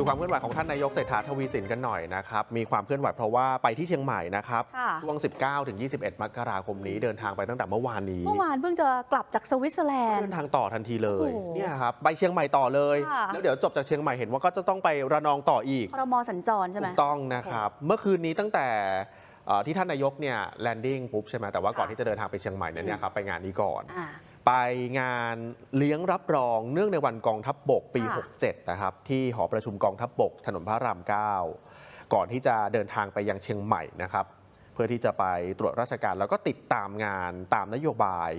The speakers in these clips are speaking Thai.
ดูความเคลื่อนไหวของท่านนายกเศรษฐาทวีสินกันหน่อยนะครับ มีความเคลื่อนไหวเพราะว่าไปที่เชียงใหม่นะครับ ค่ะช่วง 19 ถึง 21 มกราคมนี้เดินทางไปตั้งแต่เมื่อวานนี้ เมื่อวานเพิ่งจะกลับจากสวิตเซอร์แลนด์ เดินทางต่อทันทีเลย โอ้โหเนี่ยครับ ไปเชียงใหม่ต่อเลย ค่ะ แล้วเดี๋ยวจบจากเชียงใหม่เห็นว่าก็จะต้องไประนองต่ออีก ครมสัญจรใช่ไหม ถูกต้องนะครับ เมื่อคืนนี้ตั้งแต่เอ่อที่ท่านนายกเนี่ยแลนดิ้งปุ๊บใช่ไหมแต่ว่าก่อนค่ะ ที่จะเดินทางไปเชียงใหม่เนี่ยเนี่ยครับไปงานนี้ก่อน อ่า ไปงานเลี้ยงรับรองเนื่องในวันกองทัพบบกปี ค่ะ 67 นะครับ ที่หอประชุมกองทัพบบกถนนพระราม 9 ก่อนที่จะเดินทางไปยังเชียงใหม่นะครับ เพื่อที่จะไปตรวจราชการแล้วก็ติดตามงานตามนโยบาย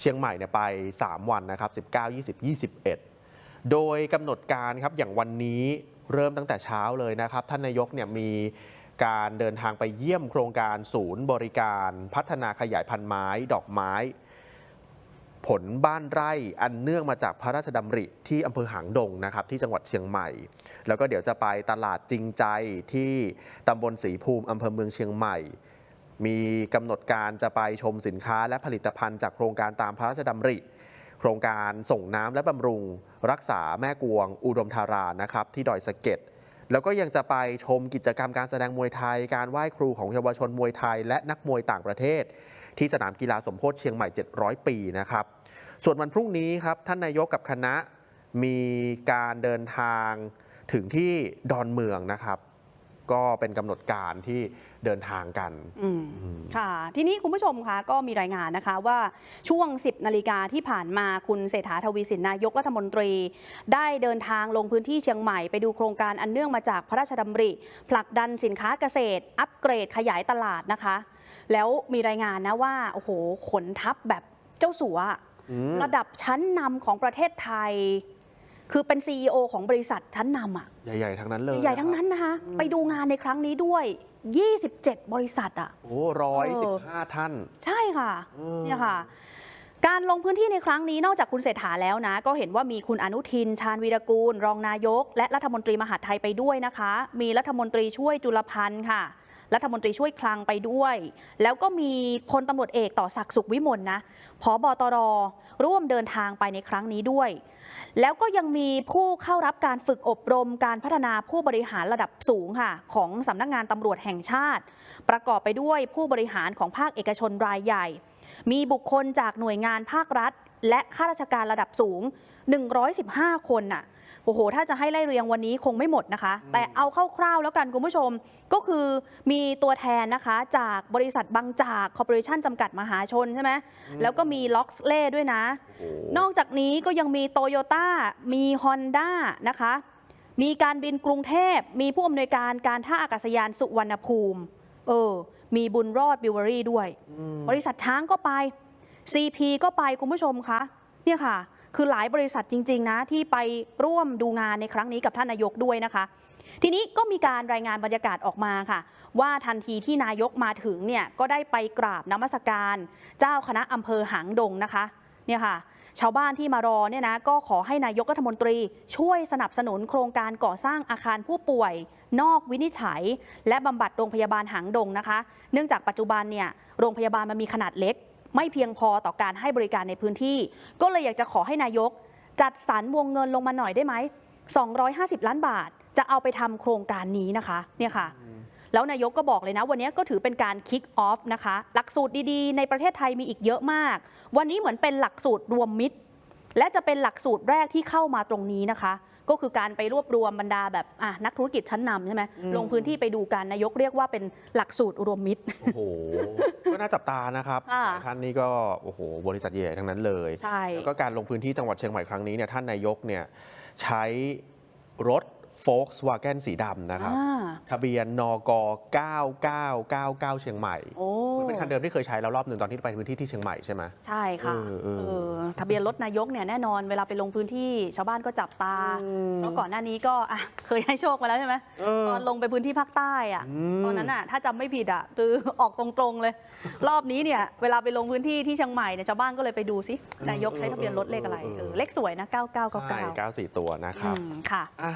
เชียงใหม่เนี่ยไป 3 วันนะครับ 19 20 21 โดยกำหนดการครับอย่างวันนี้เริ่มตั้งแต่เช้าเลยนะครับ ท่านนายกเนี่ยมีการเดินทางไปเยี่ยมโครงการศูนย์บริการพัฒนาขยายพันธุ์ไม้ ดอกไม้ ผลบ้านไร่อันเนื่องมาจากพระราชดำริที่อำเภอหางดงนะครับที่จังหวัดเชียงใหม่ แล้วก็เดี๋ยวจะไปตลาดจริงใจที่ตำบลศรีภูมิอำเภอเมืองเชียงใหม่ มีกำหนดการจะไปชมสินค้าและผลิตภัณฑ์จากโครงการตามพระราชดำริ โครงการส่งน้ำและบำรุง รักษาแม่กวง อุดมธารานะครับที่ดอยสะเก็ด แล้วก็ยังจะไปชมกิจกรรมการแสดงมวยไทย การไหว้ครูของเยาวชนมวยไทย และนักมวยต่างประเทศ ที่สนามกีฬาสมโพธิเชียงใหม่ 700 ปีนะครับ ส่วนวันพรุ่งนี้ครับท่านนายกกับคณะมีการเดินทางถึงที่ดอนเมืองนะครับ ก็เป็นกำหนดการที่เดินทางกัน อืมค่ะ ทีนี้คุณผู้ชมคะก็มีรายงานนะคะว่าช่วง 10 นาฬิกาที่ผ่านมาคุณเศรษฐาทวีสินนายกรัฐมนตรี ได้เดินทางลงพื้นที่เชียงใหม่ไปดูโครงการอันเนื่องมาจากพระราชดำริ ผลักดันสินค้าเกษตร อัปเกรดขยายตลาดนะคะ แล้วมีรายงานนะว่าโอ้โหขนทัพแบบเจ้าสัวอืมระดับชั้นนำของประเทศไทย คือเป็น CEO ของบริษัทชั้นนำอะใหญ่ๆทั้งนั้นเลยใหญ่ๆทั้งนั้นนะคะไปดูงานในครั้งนี้ด้วย 27 บริษัทอะโอ้ร้อยสิบห้าท่าน ใช่ค่ะอืมเนี่ยค่ะการลงพื้นที่ในครั้งนี้นอกจากคุณเศรษฐาแล้วนะ ก็เห็นว่ามีคุณอนุทิน ชาญวีรกูล รองนายก และรัฐมนตรีมหาดไทยไปด้วยนะคะ มีรัฐมนตรีช่วยจุลพันธ์ค่ะ รัฐมนตรีช่วยคลังไปด้วย แล้วก็มีพลตำรวจเอกต่อศักดิ์สุขวิมลนะผบตรร่วมเดินทางไปในครั้งนี้ด้วย แล้วก็ยังมีผู้เข้ารับการฝึกอบรมการพัฒนาผู้บริหารระดับสูงค่ะของสำนักงานตำรวจแห่งชาติ ประกอบไปด้วยผู้บริหารของภาคเอกชนรายใหญ่ มีบุคคลจากหน่วยงานภาครัฐ และข้าราชการระดับสูง 115 คนน่ะโอ้โห ถ้าจะให้ไล่เรียงวันนี้คงไม่หมดนะคะ แต่เอาคร่าวๆแล้วกันคุณผู้ชม ก็คือมีตัวแทนนะคะ จากบริษัทบางจากคอร์ปอเรชั่นจำกัดมหาชนใช่ไหม แล้วก็มีล็อกเล่ด้วยนะโอ้โหนอกจากนี้ก็ยังมีโตโยต้า มีฮอนด้านะคะ มีการบินกรุงเทพ มีผู้อำนวยการการท่าอากาศยานสุวรรณภูมิ เออ มีบุญรอดบิวเวอรี่ด้วย บริษัทช้างก็ไป CP ก็ไปคุณผู้ชมคะเนี่ยค่ะ คือหลายบริษัทจริง ๆ นะที่ไปร่วมดูงานในครั้งนี้กับท่านนายกด้วยนะคะ ทีนี้ก็มีการรายงานบรรยากาศออกมาค่ะ ว่าทันทีที่นายกมาถึงเนี่ยก็ได้ไปกราบนมัสการ เจ้าคณะอำเภอหางดงนะคะเนี่ยค่ะชาวบ้านที่มารอเนี่ยนะก็ขอให้นายกรัฐมนตรีช่วยสนับสนุนโครงการก่อสร้างอาคารผู้ป่วย นอกวินิจฉัย และบำบัดโรงพยาบาลหางดงนะคะ เนื่องจากปัจจุบันเนี่ยโรงพยาบาลมันมีขนาดเล็ก ไม่เพียงพอต่อการให้บริการในพื้นที่ ก็เลยอยากจะขอให้นายก จัดสรรวงเงินลงมาหน่อยได้ไหม 250 ล้านบาทจะเอาไปทำโครงการนี้นะคะเนี่ยค่ะแล้วนายกก็บอกเลยนะ วันนี้ก็ถือเป็นการคิกออฟนะคะ หลักสูตรดีๆ ในประเทศไทยมีอีกเยอะมาก วันนี้เหมือนเป็นหลักสูตรรวมมิตร และจะเป็นหลักสูตรแรกที่เข้ามาตรงนี้นะคะ ก็คือการไปรวบรวมบรรดาแบบอะนักธุรกิจชั้นนำใช่ไหมลงพื้นที่ไปดูกันนายกเรียกว่าเป็นหลักสูตรรวมมิตร โอ้โห ก็น่าจับตานะครับค่ะ หลายท่านนี่ก็โอ้โหบริษัทใหญ่ๆทั้งนั้นเลยใช่ แล้วก็การลงพื้นที่จังหวัดเชียงใหม่ครั้งนี้เนี่ยท่านนายกเนี่ยใช้รถ โฟล์ s วา g กนสีดำนะครับอ่าทะเบียนนก9999 เชียงใหม่โอ้มันเป็นคันเดิมที่เคยใช้แล้วรอบหนึ่งตอนที่ไปพื้นที่ที่เชียงใหม่ใช่ไหมใช่ค่ะเออเออเออทะเบียนรถนายกเนี่ยแน่นอนเวลาไปลงพื้นที่ชาวบ้านก็จับตาเพราะก่อนหน้านี้ก็อะเคยให้โชคมาแล้วใช่ไหมเออตอนลงไปพื้นที่ภาคใต้อะอืมตอนนั้นอะถ้าจำไม่ผิดอะคือออกตรงๆเลย รอบนี้เนี่ยเวลาไปลงพื้นที่ที่เชียงใหม่เนี่ยชาวบ้านก็เลยไปดูซินายกใช้ทะเบียนรถเลขอะไรเออเลขสวยนะใช่9999 94 ตัวนะครับอืมค่ะอะ